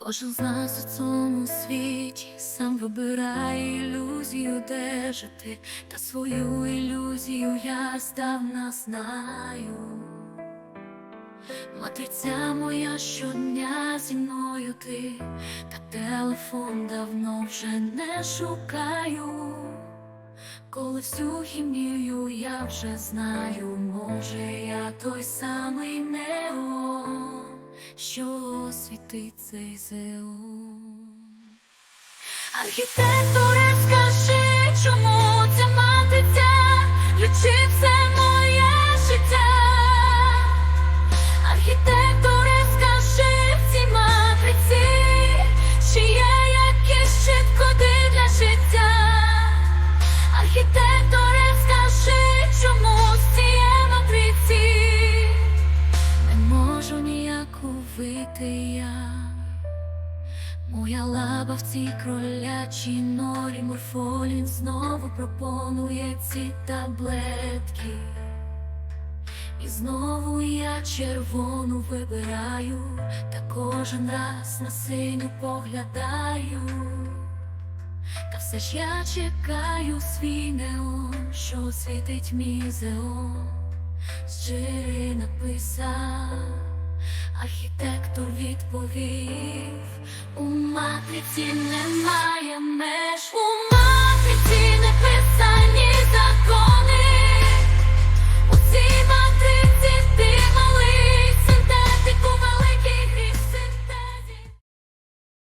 Кожен з нас у цьому світі сам вибирає ілюзію, де жити, та свою ілюзію я здавна знаю. Матриця моя щодня зі мною ти, та телефон давно вже не шукаю. Коли всю хімію я вже знаю, може я той самий неон, що освітить цей зеон. Архітектори, скажи, чому вийти я. Моя лаба в цій кролячій норі морфолін знову пропонує ці таблетки. І знову я червону вибираю, та кожен раз на синю поглядаю. Та все ж я чекаю свій неон, що світить мій зеон, щирий написав, архітектор відповів, у матриці немає